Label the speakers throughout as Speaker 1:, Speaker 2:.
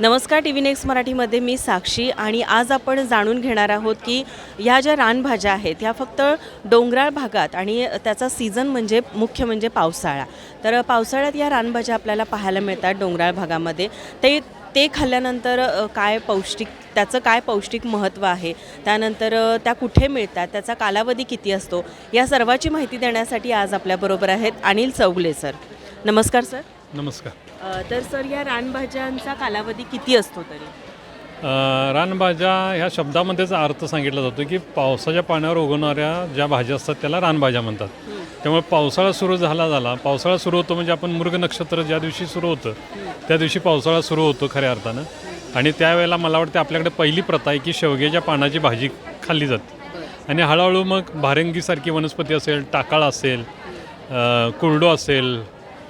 Speaker 1: नमस्कार T V next मराठीमध्ये मी साक्षी आणि आज आपण जाणून घेणार आहोत की ह्या ज्या रानभाज्या आहेत ह्या फक्त डोंगराळ भागात आणि त्याचा सीझन म्हणजे मुख्य म्हणजे पावसाळा. तर पावसाळ्यात या रानभाज्या आपल्याला पाहायला मिळतात डोंगराळ भागामध्ये. ते ते खाल्ल्यानंतर काय पौष्टिक त्याचं काय पौष्टिक महत्त्व आहे? त्यानंतर त्या कुठे मिळतात? त्याचा कालावधी किती असतो? या सर्वाची माहिती देण्यासाठी आज आपल्याबरोबर आहेत अनिल चौगले सर. नमस्कार सर.
Speaker 2: नमस्कार.
Speaker 1: तर सर या रानभाज्यांचा कालावधी किती असतो तरी?
Speaker 2: रानभाज्या ह्या शब्दामध्येच अर्थ सांगितला जातो की पावसाच्या पाण्यावर उगवणाऱ्या ज्या भाज्या असतात त्याला रानभाज्या म्हणतात. त्यामुळे पावसाळा सुरू झाला झाला. पावसाळा सुरू होतो म्हणजे आपण मृग नक्षत्र ज्या दिवशी सुरू होतं त्या दिवशी पावसाळा सुरू होतो खऱ्या अर्थानं. आणि त्यावेळेला मला वाटतं आपल्याकडे पहिली प्रथा आहे की शेवग्याच्या पानाची भाजी खाल्ली जाते. आणि हळूहळू मग भारंगीसारखी वनस्पती असेल टाकाळ असेल कुरडो असेल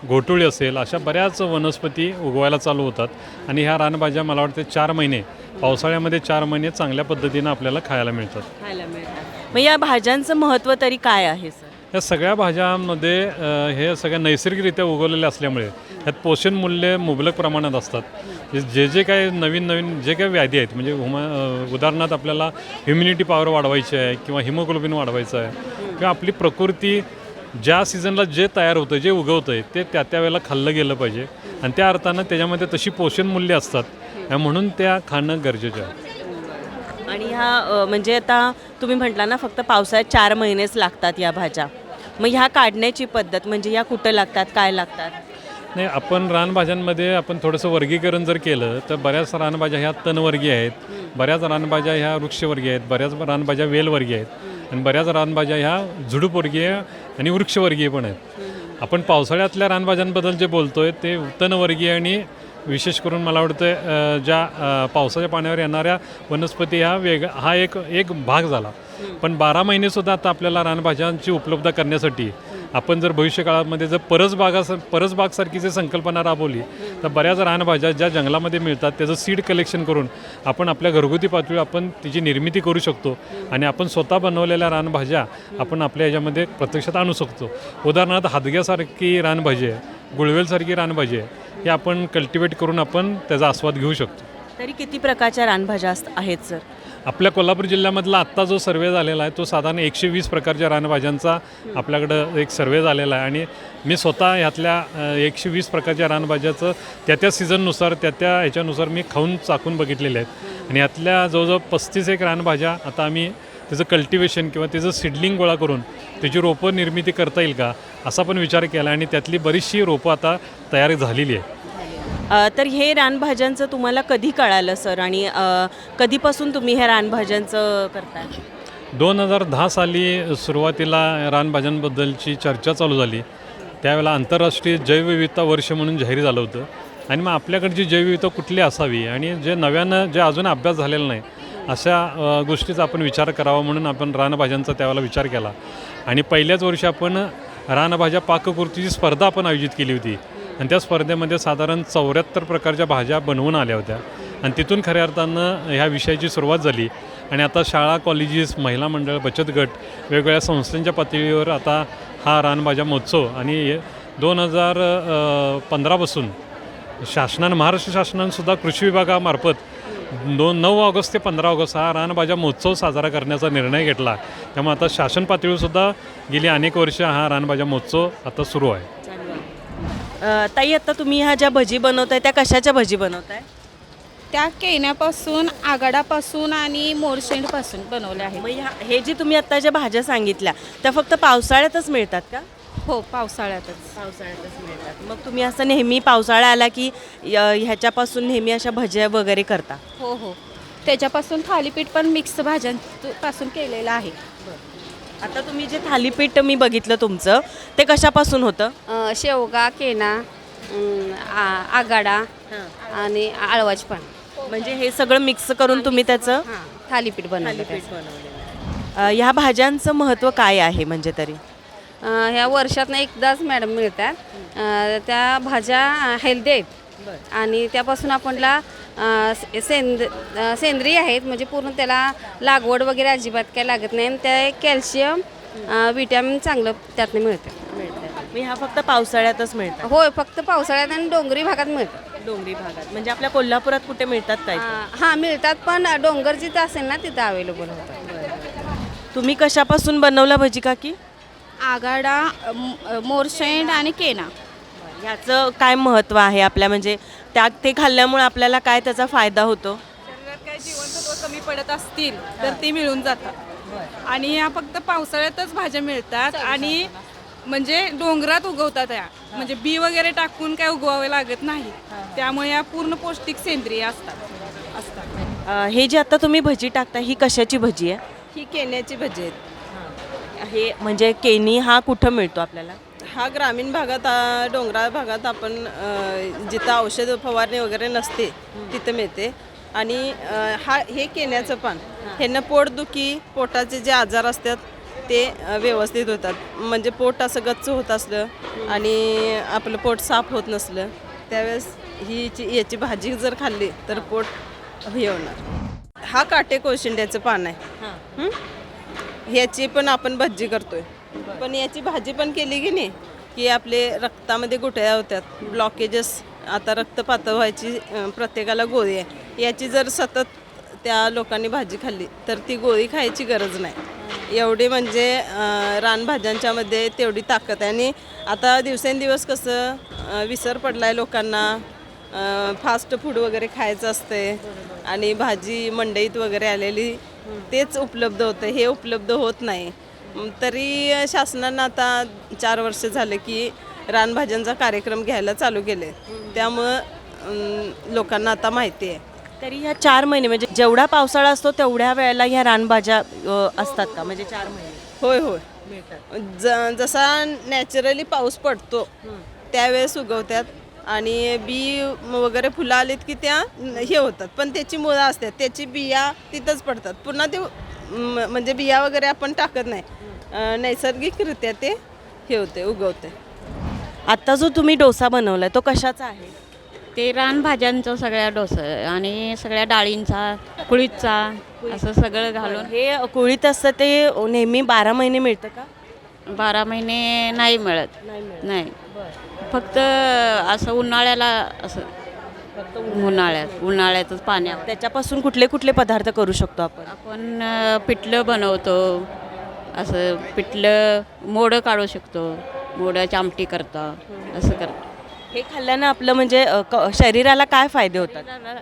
Speaker 2: घोटुळी असेल अशा बऱ्याच वनस्पती उगवायला चालू होतात. आणि ह्या रानभाज्या मला वाटते चार महिने पावसाळ्यामध्ये चार महिने चांगल्या पद्धतीनं आपल्याला खायला मिळतात.
Speaker 1: खायला मिळतात. मग या भाज्यांचं महत्त्व तरी काय आहे सर?
Speaker 2: या सगळ्या भाज्यांमध्ये अ, हे सगळ्या नैसर्गिकरित्या उगवलेल्या असल्यामुळे यात पोषण मूल्य मुबलक प्रमाणात असतात. जे- जे जे काही नवीन नवीन जे काही व्याधी आहेत म्हणजे हुमा अ, उदाहरणार्थ आपल्याला ह्युमिनिटी पॉवर वाढवायची आहे किंवा हिमोग्लोबिन वाढवायचं आहे किंवा आपली प्रकृती ज्या सीझनला जे तयार होतं जे उगवतं आहे ते त्या त्या वेळेला खाल्लं गेलं पाहिजे. आणि त्या अर्थानं त्याच्यामध्ये तशी पोषण मूल्य असतात. म्हणून त्या खाणं गरजेचं आहे.
Speaker 1: आणि ह्या म्हणजे आता तुम्ही म्हटला ना फक्त पावसाळ्यात चार महिनेच लागतात या भाज्या. मग ह्या काढण्याची पद्धत म्हणजे या कुठं लागतात काय लागतात?
Speaker 2: नाही आपण रानभाज्यांमध्ये आपण थोडंसं वर्गीकरण जर केलं तर बऱ्याच रानभाज्या ह्या तणवर्गीय आहेत. बऱ्याच रानभाज्या ह्या वृक्षवर्गीय आहेत. बऱ्याच रानभाज्या वेलवर्गीय आहेत. आणि बऱ्याच रानभाज्या ह्या झुडूपवर्गीय आणि वृक्षवर्गीय पण आहेत. आपण पावसाळ्यातल्या रानभाज्यांबद्दल जे बोलतो आहे ते तणवर्गीय आणि विशेष करून मला वाटतं ज्या पावसाच्या पाण्यावर येणाऱ्या वनस्पती ह्या वेग हा एक एक भाग झाला. पण बारा महिनेसुद्धा आता आपल्याला रानभाज्यांची उपलब्ध करण्यासाठी आपण जर भविष्यकाळामध्ये जर परसबागा परसबागसारखी जर संकल्पना राबवली तर बऱ्याच रानभाज्या ज्या जंगलामध्ये मिळतात त्याचं सीड कलेक्शन करून आपण आपल्या घरगुती पातळीवर आपण तिची निर्मिती करू शकतो आणि आपण स्वतः बनवलेल्या रानभाज्या आपण आपल्या याच्यामध्ये प्रत्यक्षात आणू शकतो. उदाहरणार्थ हादग्यासारखी रानभाजी आहे गुळवेलसारखी रानभाजी आहे हे आपण कल्टिवेट करून आपण त्याचा आस्वाद घेऊ शकतो.
Speaker 1: तरी किती प्रकारच्या रानभाज्या आहेत सर?
Speaker 2: आपल्या कोल्हापूर जिल्ह्यामधला आत्ता जो सर्वे झालेला आहे तो साधारण एकशे वीस प्रकारच्या रानभाज्यांचा आपल्याकडं एक सर्वे झालेला आहे. आणि मी स्वतः ह्यातल्या एकशे वीस प्रकारच्या रानभाज्याचं त्या त्या सीझननुसार त्या त्या ह्याच्यानुसार मी खाऊन चाकून बघितलेले आहेत. आणि यातल्या जवळजवळ पस्तीस एक रानभाज्या आता आम्ही त्याचं कल्टिवेशन किंवा त्याचं सिडलिंग गोळा करून त्याची रोपं निर्मिती करता येईल का असा पण विचार केला आणि त्यातली बरीचशी रोपं आता तयार झालेली आहे
Speaker 1: तर हे रानभाज्यांचं तुम्हाला कधी कळालं सर? आणि कधीपासून तुम्ही ह्या रानभाज्यांचं करता
Speaker 2: दोन हजार दहा साली सुरुवातीला रानभाज्यांबद्दलची चर्चा चालू झाली. त्यावेळेला आंतरराष्ट्रीय जैवविविधता वर्ष म्हणून जाहीर झालं होतं. आणि मग आपल्याकडची जैवविविधता कुठली असावी? आणि जे नव्यानं जे अजून अभ्यास झालेला नाही अशा गोष्टीचा आपण विचार करावा म्हणून आपण रानभाज्यांचा त्यावेळेला विचार केला. आणि पहिल्याच वर्षी आपण रानभाज्या पाककृतीची स्पर्धा आपण आयोजित केली होती. आणि त्या स्पर्धेमध्ये साधारण चौऱ्याहत्तर प्रकारच्या भाज्या बनवून आल्या होत्या. आणि तिथून खऱ्या अर्थानं ह्या विषयाची सुरुवात झाली. आणि आता शाळा कॉलेजेस महिला मंडळ बचत गट वेगवेगळ्या संस्थांच्या पातळीवर आता हा रानभाज्या महोत्सव आणि दोन हजार पंधरापासून शासनानं महाराष्ट्र शासनानंसुद्धा कृषी विभागामार्फत दोन नऊ ऑगस्ट ते पंधरा ऑगस्ट हा रानभाज्या महोत्सव साजरा करण्याचा निर्णय घेतला. त्यामुळे आता शासन पातळीवरसुद्धा गेली अनेक वर्ष हा रानभाज्या महोत्सव आता सुरू आहे.
Speaker 1: अ, ताई आता तुम्ही ह्या ज्या भजी बनवताय त्या कशाच्या भजी बनवताय?
Speaker 3: त्या केण्यापासून आगाडापासून आणि मोरशेंडपासून बनवल्या आहेत.
Speaker 1: मग ह्या हे जे तुम्ही आता ज्या भाज्या सांगितल्या त्या फक्त पावसाळ्यातच मिळतात का?
Speaker 3: हो पावसाळ्यातच.
Speaker 1: पावसाळ्यातच मिळतात. मग तुम्ही असं नेहमी पावसाळा आला की ह्याच्यापासून नेहमी अशा भज्या वगैरे करता?
Speaker 3: हो हो. त्याच्यापासून थालीपीठ पण मिक्स भाज्यांपासून केलेलं आहे.
Speaker 1: आता तुम्ही जे थालीपीठ मी बघितलं तुमचं ते कशापासून होतं?
Speaker 4: अ, शेवगा केना आ- आगाडा आणि आळवाच पण
Speaker 1: म्हणजे हे सगळं मिक्स करून तुम्ही त्याचं
Speaker 4: हां थालीपीठ बनवलं त्याचं.
Speaker 1: अ, ह्या भाज्यांचं महत्त्व काय आहे म्हणजे तरी?
Speaker 4: अ, ह्या वर्षातनं एकदाच मॅडम मिळतात. अ, त्या भाज्या हेल्दी आहेत. आणि त्यापासून आपणला सेंद सेंद्रिय आहेत म्हणजे पूर्ण त्याला लागवड वगैरे अजिबात काय लागत नाही आणि त्या कॅल्शियम विटॅमिन चांगलं त्यातनं मिळतं.
Speaker 1: मी ह्या फक्त पावसाळ्यातच मिळतात.
Speaker 4: होय फक्त पावसाळ्यात आणि डोंगरी भागात मिळतं.
Speaker 1: डोंगरी भागात. म्हणजे आपल्या कोल्हापुरात कुठे मिळतात काय
Speaker 4: हां मिळतात पण डोंगर जिथं असेल ना तिथं अवेलेबल होतात
Speaker 1: तुम्ही कशापासून बनवला भजी काकी?
Speaker 3: आगाडा म- मोरशेंड आणि केना.
Speaker 1: ह्याचं काय महत्त्व आहे आपल्या म्हणजे त्या ते खाल्ल्यामुळे आपल्याला काय त्याचा फायदा होतो?
Speaker 5: शरीरात काही जीवनसत्व कमी पडत असतील तर ती मिळून जातात. आणि या फक्त पावसाळ्यातच भाज्या मिळतात आणि म्हणजे डोंगरात उगवतात या म्हणजे बी वगैरे टाकून काय उगवावे लागत नाही. त्यामुळे या पूर्ण पौष्टिक सेंद्रिय असतात. असतात.
Speaker 1: अ, हे जे आता तुम्ही भजी टाकता ही कशाची भजी आहे?
Speaker 6: ही केण्याची भजी आहेत.
Speaker 1: हे. म्हणजे केनी हा कुठं मिळतो आपल्याला?
Speaker 6: हा ग्रामीण भागात आ, डोंगराळ भागात आपण अ, जिथं औषध फवारणी वगैरे नसते तिथं मिळते. आणि अ, हा हे केण्याचं पान ह्यानं पोटदुखी पोटाचे जे आजार असतात ते अ, व्यवस्थित होतात. म्हणजे पोट असं गच्च होत असलं आणि आपलं पोट साफ होत नसलं त्यावेळेस ही जी- याची भाजी जर खाल्ली तर पोट हे होणार. हा काटे कोशिंड्याचं पान आहे. हं? ह्याची पण आपण भजी करतोय. पण याची भाजी पण केली की नाही की आपले रक्तामध्ये गुठळ्या होत्यात ब्लॉकेजेस आता रक्त पातळ व्हायची प्रत्येकाला गोळी आहे. याची जर सतत त्या लोकांनी भाजी खाल्ली तर ती गोळी खायची गरज नाही. एवढी म्हणजे रानभाज्यांच्यामध्ये तेवढी ताकद आहे. आणि आता दिवसेंदिवस कसं विसर पडला आहे लोकांना फास्ट फूड वगैरे खायचं असते आणि भाजी मंडईत वगैरे आलेली तेच उपलब्ध होतं हे उपलब्ध होत नाही. तरी शासनानं आता चार वर्ष झाले की रानभाज्यांचा कार्यक्रम घ्यायला चालू केले. त्यामुळं लोकांना आता माहिती आहे.
Speaker 1: तरी ह्या चार महिने म्हणजे जेवढा पावसाळा असतो तेवढ्या वेळेला ह्या रानभाज्या असतात का? म्हणजे चार महिने.
Speaker 6: होय होय. ज जसा नॅचरली पाऊस पडतो त्यावेळेस उगवतात आणि बी वगैरे फुलं आलीत की त्या हे होतात. पण त्याची मुळं असतात. त्याची बिया तिथंच पडतात. पुन्हा ते म्हणजे बिया वगैरे आपण टाकत नाही. नैसर्गिकरित्या ते हे होते उगवते
Speaker 1: आता जो तुम्ही डोसा बनवलाय तो कशाचा आहे?
Speaker 7: ते रानभाज्यांचं सगळ्या डोस आणि सगळ्या डाळींचा कुळीतचा असं सगळं घालून.
Speaker 1: हे कुळीत असतं ते नेहमी बारा महिने मिळतं का?
Speaker 7: बारा महिने नाही मिळत. नाही फक्त असं उन्हाळ्याला असं. उन्हाळ्यात उन्हाळ्यातच पाण्यावर.
Speaker 1: त्याच्यापासून कुठले कुठले पदार्थ करू शकतो आपण?
Speaker 7: आपण अं, पिठलं बनवतो. असं पिठलं मोडं काढू शकतो. मोडाची आमटी करता असं करतो.
Speaker 1: हे खाल्ल्यानं आपलं म्हणजे अ, क- शरीराला काय फायदे होतात?
Speaker 7: शरीराला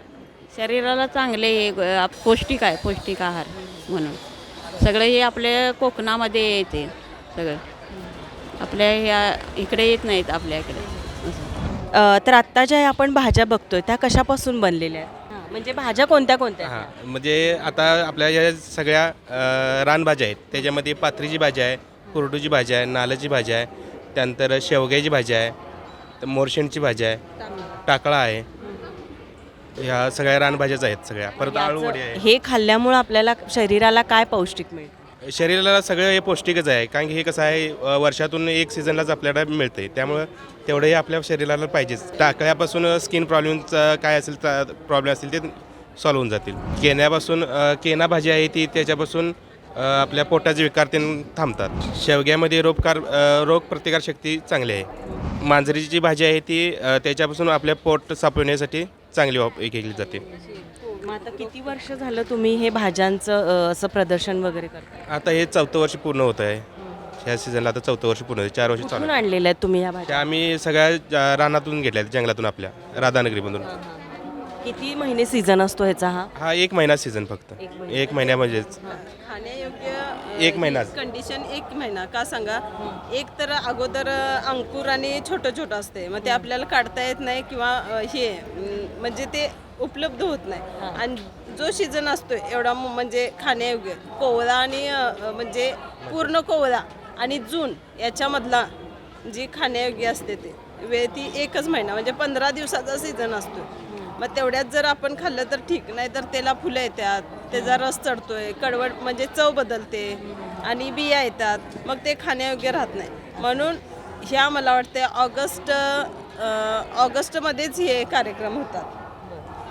Speaker 7: शरीराला चांगले हे ग- आप- पौष्टिक आहे पौष्टिक आहार म्हणून. सगळं हे आपल्या कोकणामध्ये येते सगळं. आपल्या ह्या इकडे येत नाहीत आपल्या इकडे.
Speaker 1: तर आत्ता ज्या आपण भाज्या बघतोय त्या कशापासून बनलेल्या आहेत? म्हणजे भाज्या कोणत्या कोणत्या आहेत?
Speaker 8: हां म्हणजे आता आपल्या या सगळ्या अ, रानभाज्या आहेत. त्याच्यामध्ये पाथरीची भाजी आहे कुरडूची भाजी आहे नालाची भाजी आहे त्यानंतर शेवग्याची भाजी आहे तर मोरशेंडची भाजी आहे टाकळा आहे. ह्या सगळ्या रानभाज्याच आहेत सगळ्या. परत आळूवडी आहे.
Speaker 1: हे खाल्ल्यामुळं आपल्याला शरीराला काय पौष्टिक मिळतं?
Speaker 8: शरीराला सगळं हे पौष्टिकच आहे. कारण की हे कसं आहे वर्षातून एक सीझनलाच आपल्याला मिळतं आहे त्यामुळं तेवढं हे आपल्या शरीराला पाहिजेच. टाकळ्यापासून स्किन प्रॉब्लेमचा काय असेल प्रॉब्लेम असतील ते सॉल्व्ह होऊन जातील. केण्यापासून केना भाजी आहे ती त्याच्यापासून आपल्या पोटाचे विकार ते थांबतात. शेवग्यामध्ये रोगकार रोग प्रतिकारशक्ती चांगली आहे. मांजरीची जी भाजी आहे ती त्याच्यापासून आपल्या पोट सापवण्यासाठी चांगली वाप केली जाते.
Speaker 1: मग आता किती वर्ष झालं तुम्ही हे भाज्यांचं असं प्रदर्शन वगैरे करता
Speaker 8: आता हे चौथं वर्ष पूर्ण होतं आहे. ह्या सीझनला आता चौथं वर्ष पूर्ण होतं. चार वर्ष चालू
Speaker 1: कुठून
Speaker 8: आहे.
Speaker 1: आणलेल्या आहेत तुम्ही ह्या भाज्या?
Speaker 8: आम्ही सगळ्या जा- रानातून घेतल्या जंगलातून आपल्या राधानगरीमधून.
Speaker 1: किती महिने सीझन असतो ह्याचा हा?
Speaker 8: हा एक महिना सीझन फक्त. एक महिन्यामध्येच.
Speaker 6: खाण्यायोग्य अ,
Speaker 8: एक महिना.
Speaker 6: कंडिशन एक महिना का सांगा? एक तर अगोदर अ, अंकुर आणि छोटं छोटं असते. मग ते आपल्याला काढता येत नाही किंवा अ, हे अम, म्हणजे ते उपलब्ध होत नाही. आणि जो सीझन असतो एवढा म- म्हणजे खाण्यायोग्य कोवळा आणि अ, म्हणजे पूर्ण कोवळा आणि जून याच्यामधला जी खाण्यायोग्य असते ते वेळ ती एकच महिना म्हणजे पंधरा दिवसाचा सीझन असतो. मग तेवढ्यात जर आपण खाल्लं तर ठीक नाही तर त्याला फुलं येतात त्याचा रस चढतोय कडवट म्हणजे चव बदलते आणि बिया येतात मग ते खाण्यायोग्य राहत नाही. म्हणून ह्या मला वाटते ऑगस्ट अं, ऑगस्टमध्येच हे कार्यक्रम होतात.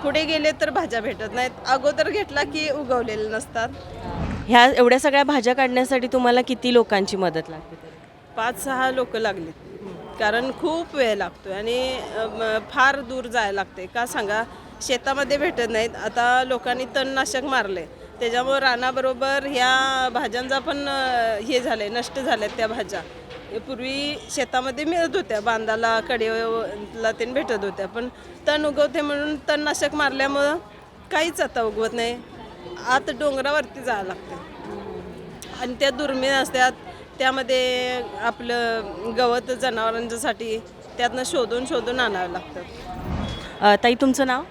Speaker 6: पुढे गेले तर भाज्या भेटत नाहीत. अगोदर घेतला की उगवलेले नसतात.
Speaker 1: ह्या एवढ्या सगळ्या भाज्या काढण्यासाठी तुम्हाला किती लोकांची मदत लागते?
Speaker 6: पाच सहा लोक लागले कारण खूप वेळ लागतो आणि फार दूर जायला लागते का सांगा शेतामध्ये भेटत नाहीत. आता लोकांनी तणनाशक मारले त्याच्यामुळे रानाबरोबर ह्या भाज्यांचा पण अ, हे झाले नष्ट झाल्यात त्या भाज्या. हे पूर्वी शेतामध्ये मिळत होत्या बांधाला कडेला ते भेटत होत्या पण तण उगवते म्हणून तणनाशक मारल्यामुळं काहीच आता उगवत नाही. आत डोंगरावरती जावं लागते आणि त्या दुर्मिळ असतात त्यामध्ये आपलं गवत जनावरांच्यासाठी त्यातनं शोधून शोधून आणावं लागतं.
Speaker 1: ताई तुमचं नाव?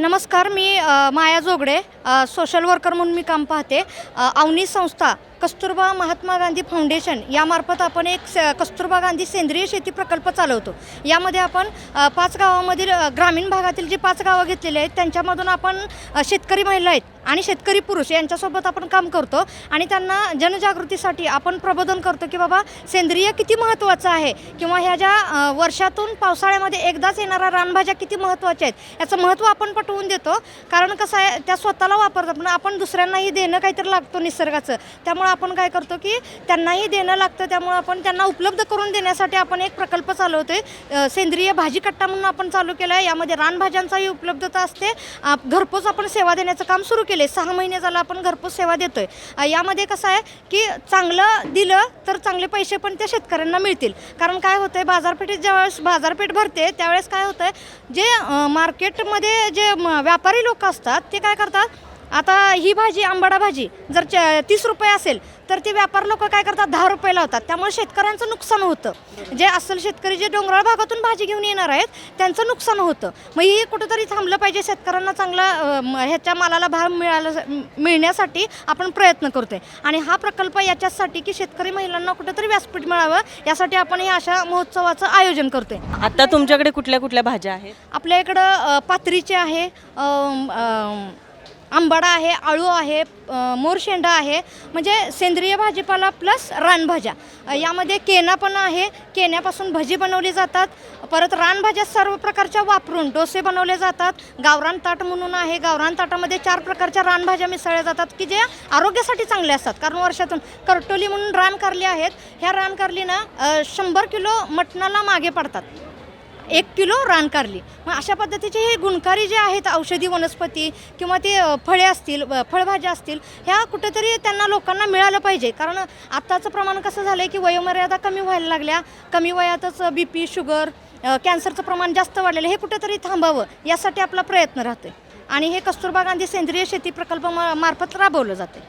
Speaker 9: नमस्कार मी माया जोगडे. सोशल वर्कर म्हणून मी काम पाहते. अवनी संस्था कस्तुरबा महात्मा गांधी फाउंडेशन यामार्फत आपण एक स कस्तुरबा गांधी सेंद्रिय शेती प्रकल्प चालवतो. यामध्ये आपण पाच गावामधील ग्रामीण भागातील जी पाच गावं घेतलेली आहेत त्यांच्यामधून आपण शेतकरी महिला आहेत आणि शेतकरी पुरुष यांच्यासोबत आपण काम करतो आणि त्यांना जनजागृतीसाठी आपण प्रबोधन करतो की बाबा सेंद्रिय किती महत्त्वाचं आहे? किंवा ह्या ज्या वर्षातून पावसाळ्यामध्ये एकदाच येणाऱ्या रानभाज्या किती महत्त्वाच्या आहेत? याचं महत्त्व आपण पटवून देतो. कारण कसं आहे त्या स्वतःला वापरतात पण आपण दुसऱ्यांनाही देणं काहीतरी लागतो निसर्गाचं. त्यामुळं आपण काय करतो की त्यांनाही देणं लागतं त्यामुळं आपण त्यांना उपलब्ध करून देण्यासाठी आपण एक प्रकल्प चालवतोय. सेंद्रिय भाजी कट्टा म्हणून आपण चालू केला आहे यामध्ये रानभाज्यांचाही उपलब्धता असते. घरपोच आपण सेवा देण्याचं काम सुरू केले सहा महिने झालं आपण घरपोच सेवा देतोय. यामध्ये कसं आहे की चांगलं दिलं तर चांगले पैसे पण त्या शेतकऱ्यांना मिळतील. कारण काय होतं आहे बाजारपेठेत ज्यावेळेस बाजारपेठ भरते त्यावेळेस काय होतं आहे जे मार्केटमध्ये जे म, व्यापारी लोक असतात ते काय करतात आता ही भाजी आंबाडा भाजी जर तीस रुपये असेल तर ते व्यापार लोक काय करतात? दहा रुपये लावतात. त्यामुळे शेतकऱ्यांचं नुकसान होतं. जे असल शेतकरी जे डोंगराळ भागातून भाजी घेऊन येणार आहेत त्यांचं नुकसान होतं. मग हे कुठंतरी थांबलं पाहिजे. शेतकऱ्यांना चांगला ह्याच्या मालाला भाव मिळाला मिळण्यासाठी आपण प्रयत्न करतोय. आणि हा प्रकल्प याच्यासाठी की शेतकरी महिलांना कुठंतरी व्यासपीठ मिळावं यासाठी आपण हे अशा महोत्सवाचं आयोजन करतोय.
Speaker 1: आता तुमच्याकडे कुठल्या कुठल्या भाज्या आहेत?
Speaker 9: आपल्या इकडं पात्रीचे आहे आंबाडा आहे आळू आहे मोरशेंडा आहे म्हणजे सेंद्रिय भाजीपाला प्लस रानभाज्या. यामध्ये केना पण आहे केन्यापासून भजी बनवली जातात. परत रानभाज्या सर्व प्रकारच्या वापरून डोसे बनवले जातात. गावरान ताट म्हणून आहे गावरान ताटामध्ये चार प्रकारच्या रानभाज्या मिसळल्या जातात की जे आरोग्यासाठी चांगल्या असतात. कारण वर्षातून करटोली म्हणून रानकारली आहेत. ह्या रानकारलीना अ, शंभर किलो मटणाला मागे पडतात. एक किलो रानकारली मग अशा पद्धतीचे हे गुणकारी जे आहेत औषधी वनस्पती किंवा ते फळे असतील व फळभाज्या असतील ह्या कुठेतरी त्यांना लोकांना मिळालं पाहिजे. कारण आत्ताचं प्रमाण कसं झालं आहे की वयोमर्यादा कमी व्हायला लागल्या. कमी वयातच बी पी शुगर कॅन्सरचं प्रमाण जास्त वाढलेलं. हे कुठेतरी थांबावं यासाठी आपला प्रयत्न राहतो आणि हे कस्तुरबा गांधी सेंद्रिय शेती प्रकल्प मार्फत राबवलं जाते